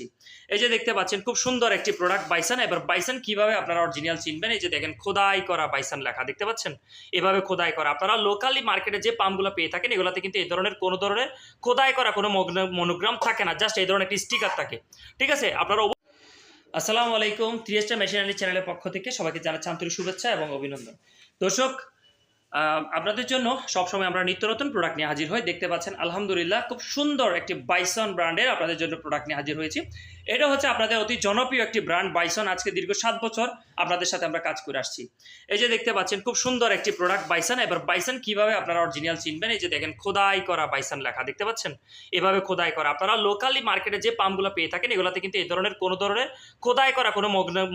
আসছি এই যে দেখতে পাচ্ছেন, খুব সুন্দর একটি প্রোডাক্ট বাইসান এবার বাইসান কীভাবে আপনারা অরিজিনাল চিনবেন? এই যে দেখেন, খোদাই করা বাইসান লেখা, দেখতে পাচ্ছেন? এভাবে খোদাই করা। আপনারা লোকালি মার্কেটে যে পাম্পগুলো পেয়ে থাকেন, এগুলোতে কিন্তু এই ধরনের কোনো ধরনের খোদাই করা কোনো মনোগ্রাম থাকে না জাস্ট এই ধরনের একটি স্টিকার থাকে। ঠিক আছে? আপনারা আসসালামু আলাইকুম ত্রিয়েস্টার মেশিনারি চ্যানেলের পক্ষ থেকে সবাইকে জানাচ্ছি আন্তরিক শুভেচ্ছা এবং অভিনন্দন। দর্শক আপনাদের জন্য সবসময় আমরা নিত্য নতুন প্রোডাক্ট নিয়ে হাজির হই। দেখতে পাচ্ছেন, আলহামদুলিল্লাহ, খুব সুন্দর একটি বাইসন ব্র্যান্ডের আপনাদের জন্য প্রোডাক্ট নিয়ে হাজির হয়েছি। এটা হচ্ছে আপনাদের অতি জনপ্রিয় একটি ব্র্যান্ড বাইসন আজকে দীর্ঘ সাত বছর আপনাদের সাথে আমরা কাজ করে আসছি। এই যে দেখতে পাচ্ছেন, খুব সুন্দর একটি প্রোডাক্ট বাইসন এবার বাইসন কীভাবে আপনারা অরিজিনাল চিনবেন? এই যে দেখেন, খোদাই করা বাইসন লেখা, দেখতে পাচ্ছেন? এভাবে খোদাই করা। আপনারা লোকালি মার্কেটে যে পাম্পগুলো পেয়ে থাকেন, এগুলোতে কিন্তু এই ধরনের কোনো ধরনের খোদাই করা কোনো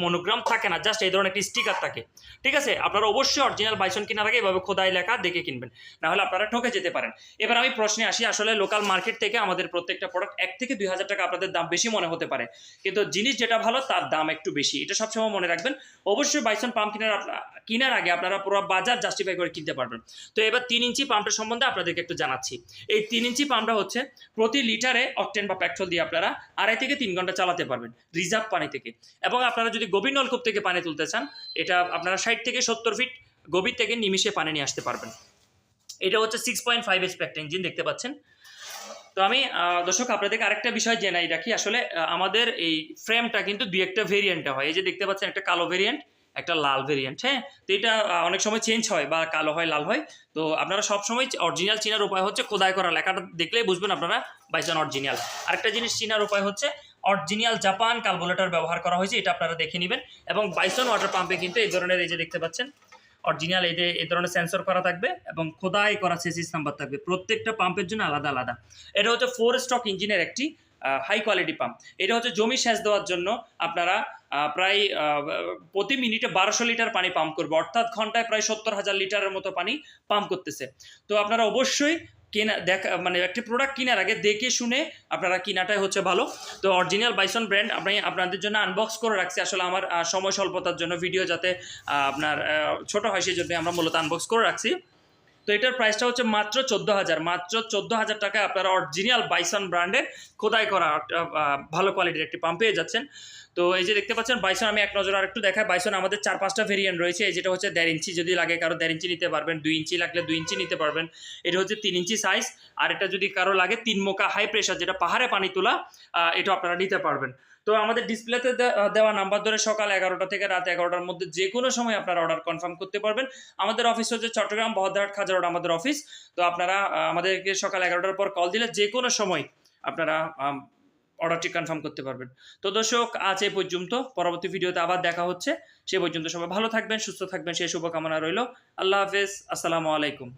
মনোগ্রাম থাকে না জাস্ট এই ধরনের একটি স্টিকার থাকে। ঠিক আছে? আপনারা অবশ্যই অরিজিনাল বাইসন কেনার আগে এভাবে খোদাই লেখা, দেখে কিনবেন। না হলে আপনারা ঠকে যেতে পারেন। এবার আমি প্রশ্নে আসি, আসলে লোকাল মার্কেট থেকে আমাদের প্রত্যেকটা প্রোডাক্ট এক থেকে দুই হাজার টাকা আপনাদের দাম বেশি মনে হতে পারে। কিন্তু জিনিস যেটা ভালো, তার দাম একটু বেশি। এটা সবসময় মনে রাখবেন। অবশ্যই বাইসন পাম্প কেনার কেনার আগে আপনারা পুরো বাজার জাস্টিফাই করে কিনতে পারবেন। তো এবার তিন ইঞ্চি পাম্পের সম্বন্ধে আপনাদেরকে একটু জানাচ্ছি। এই তিন ইঞ্চি পাম্পটা হচ্ছে প্রতি লিটারে অকটেন বা পেট্রোল দিয়ে আপনারা আড়াই থেকে তিন ঘণ্টা চালাতে পারবেন রিজার্ভ পানি থেকে। এবং আপনারা যদি গভীর নলকূপ থেকে পানি তুলতে চান, এটা আপনারা ষাট থেকে সত্তর ফিট গভীর থেকে নিমিশে পানি নিয়ে আসতে পারবেন। এটা হচ্ছে six point five expect engine দেখতে পাচ্ছেন। তো আমি দর্শক, আপনাদেরকে আরেকটা বিষয় জেনাই রাখি। আসলে আমাদের এই ফ্রেমটা কিন্তু দুই একটা ভেরিয়েন্টে হয়। এই যে দেখতে পাচ্ছেন, একটা কালো ভেরিয়েন্ট একটা লাল ভেরিয়েন্ট হ্যাঁ? তো এটা অনেক সময় চেঞ্জ হয় বা কালো হয়, লাল হয়। তো আপনারা সবসময় অরিজিনাল চিনার উপায় হচ্ছে খোদাই করা লেখাটা দেখলেই বুঝবেন আপনারা বাইজন অরিজিনাল আরেকটা জিনিস চিনার উপায় হচ্ছে অরিজিনাল জাপান কার্বোলেটর ব্যবহার করা হয়েছে, এটা আপনারা দেখে নেবেন। এবং বাইসন ওয়াটার পাম্পে কিন্তু এই ধরনের এই যে দেখতে পাচ্ছেন অরিজিনাল এই এই ধরনের সেন্সর করা থাকবে এবং খোদাই করা সেসিস নাম্বার থাকবে। প্রত্যেকটা পাম্পের জন্য আলাদা আলাদা। এটা হচ্ছে ফোর স্টক ইঞ্জিনের একটি হাই কোয়ালিটি পাম্প এটা হচ্ছে জমি সেচ দেওয়ার জন্য আপনারা প্রায় প্রতি মিনিটে বারোশো লিটার পানি পাম্প করবে। অর্থাৎ ঘন্টায় প্রায় সত্তর হাজার লিটারের মতো পানি পাম্প করতেছে। তো আপনারা অবশ্যই কেনা, দেখা মানে একটি প্রোডাক্ট কেনার আগে দেখে শুনে আপনারা কেনাটাই হচ্ছে ভালো। তো অরিজিনাল বাইসন ব্র্যান্ড আমি আপনাদের জন্য আনবক্স করে রাখছি। আসলে আমার সময় স্বল্পতার জন্য ভিডিও যাতে আপনার ছোট হয় সেই জন্য আমরা মূলত আনবক্স করে রাখছি। তো এটার প্রাইসটা হচ্ছে মাত্র চোদ্দ হাজার মাত্র চোদ্দ হাজার টাকায় আপনারা অরিজিনাল বাইসন ব্র্যান্ডের খোদাই করা ভালো কোয়ালিটির একটি পাম্প পেয়ে যাচ্ছেন। তো এই যে দেখতে পাচ্ছেন বাইসন আমি এক নজর আর একটু দেখাই। বাইসন আমাদের চার পাঁচটা ভেরিয়েন্ট রয়েছে। এই যেটা হচ্ছে দেড় ইঞ্চি যদি লাগে কারও দেড় ইঞ্চি নিতে পারবেন, দুই ইঞ্চি লাগলে দুই ইঞ্চি নিতে পারবেন। এটা হচ্ছে তিন ইঞ্চি সাইজ আর এটা যদি কারও লাগে তিন মোকা হাই প্রেশার যেটা পাহাড়ে পানি তোলা এটা আপনারা নিতে পারবেন। তো আমাদের ডিসপ্লেতে দেওয়া নাম্বার ধরে সকাল এগারোটা থেকে রাত এগারোটার মধ্যে যে কোনো সময় আপনারা অর্ডার কনফার্ম করতে পারবেন। আমাদের অফিস হচ্ছে চট্টগ্রাম, বহদ্রহাট, খাজারোড আমাদের অফিস তো আপনারা আমাদেরকে সকাল এগারোটার পর কল দিলে যে কোনো সময় আপনারা অর্ডারটি কনফার্ম করতে পারবেন। তো দর্শক, আজ এ পর্যন্ত। পরবর্তী ভিডিওতে আবার দেখা হচ্ছে। সে পর্যন্ত সবাই ভালো থাকবেন, সুস্থ থাকবেন। সেই শুভকামনা রইল। আল্লাহ হাফেজ। আসসালামু আলাইকুম।